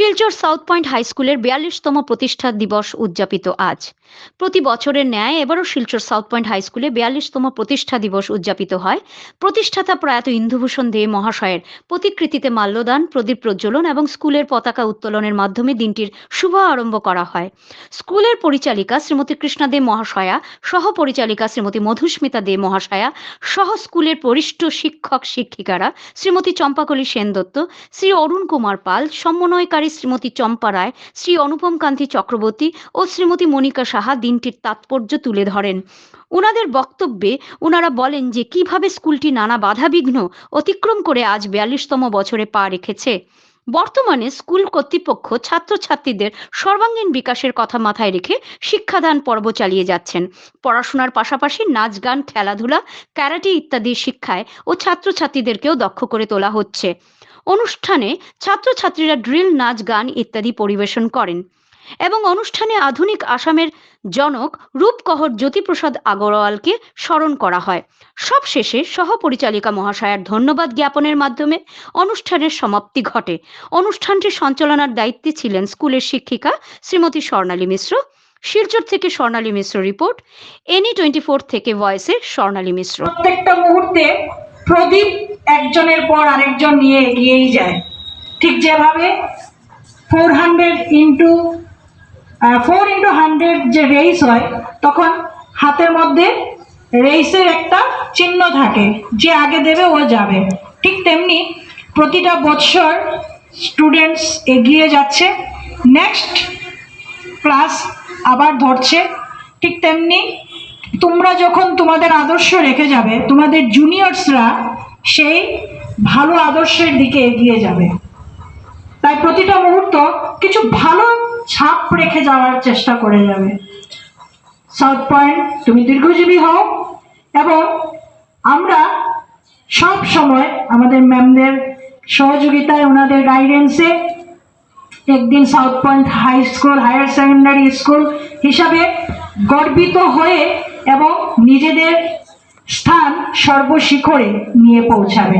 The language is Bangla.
শিলচর সাউথ পয়েন্ট হাই স্কুলের বিয়াল্লিশতম প্রতিষ্ঠা দিবস উদযাপিত আজ। প্রতি বছরের ন্যায় এবারও শিলচর সাউথ পয়েন্ট হাই স্কুলে বিয়াল্লিশতম প্রতিষ্ঠা দিবস উদযাপিত হয়। প্রতিষ্ঠাতা প্রয়াত ইন্দুভূষণ দে মহাশয়ের প্রতিকৃতিতে মাল্যদান, প্রদীপ প্রজ্বলন এবং স্কুলের পতাকা উত্তোলনের মাধ্যমে দিনটির শুভ আরম্ভ করা হয়। স্কুলের পরিচালিকা শ্রীমতী কৃষ্ণা দে মহাশয়া সহ পরিচালিকা শ্রীমতী মধুস্মিতা দে মহাশয়া, সহ স্কুলের বরিষ্ঠ শিক্ষক শিক্ষিকারা শ্রীমতী চম্পাকলি সেনদত্ত, শ্রী অরুণ কুমার পাল, সমন্বয়কারী শ্রীমতী চম্পা রায়, শ্রী অনুপম কান্তি চক্রবর্তী ও শ্রীমতী মনিকা সাহা দিনটির তাৎপর্য তুলে ধরেন। ওনাদের বক্তব্যে ওনারা বলেন যে, কীভাবে স্কুলটি নানা বাধাবিঘ্ন অতিক্রম করে আজ বিয়াল্লিশতম বছরে পা রেখেছে। বর্তমানে স্কুল কর্তৃপক্ষ ছাত্রছাত্রীদের সর্বাঙ্গীন বিকাশের কথা মাথায় রেখে শিক্ষাদান পর্ব চালিয়ে যাচ্ছেন। পড়াশোনার পাশাপাশি নাচ গান, খেলাধুলা, ক্যারাটে ইত্যাদি শিক্ষায় ও ছাত্রছাত্রীদেরকেও দক্ষ করে তোলা হচ্ছে। অনুষ্ঠানে ছাত্রছাত্রীরা ড্রিল, নাচ, গান ইত্যাদি পরিবেশন করেন এবং অনুষ্ঠানে আধুনিক আসামের জনক রূপকহর জ্যোতিপ্রসাদ আগরওয়ালকে স্মরণ করা হয়। সবশেষে সহপরিচালিকা মহাশয়ার ধন্যবাদ জ্ঞাপনের মাধ্যমে অনুষ্ঠানের সমাপ্তি ঘটে। অনুষ্ঠানটি সঞ্চালনার দায়িত্বে ছিলেন স্কুলের শিক্ষিকা শ্রীমতী স্বর্ণালী মিশ্র। শিলচর থেকে Swarnali Mishra report NE twenty four থেকে ভয়েসে স্বর্ণালী মিশ্র। প্রত্যেকটা মুহূর্তে প্রদীপ একজনের পর আরেকজন নিয়ে এগিয়েই যায়। ঠিক যেভাবে four hundred into four into hundred যে রেস হয়, তখন হাতের মধ্যে রেসের একটা চিহ্ন থাকে, যে আগে দেবে ও যাবে। ঠিক তেমনি প্রতিটা বৎসর স্টুডেন্টস এগিয়ে যাচ্ছে নেক্সট ক্লাস আবার ধরছে। ঠিক তেমনি তোমরা যখন তোমাদের আদর্শ রেখে যাবে, তোমাদের জুনিয়র্সরা সেই ভালো আদর্শের দিকে এগিয়ে যাবে। তাই প্রতিটা মুহূর্ত কিছু ভালো ছাপ রেখে যাওয়ার চেষ্টা করে যাবে। সাউথ পয়েন্ট তুমি দীর্ঘজীবী হও এবং আমরা সব সময় আমাদের ম্যামদের সহযোগিতায়, ওনাদের গাইডেন্সে একদিন south point high school higher secondary school হিসাবে গর্বিত হয়ে এবং নিজেদের সর্বশিখরে নিয়ে পৌঁছাবে।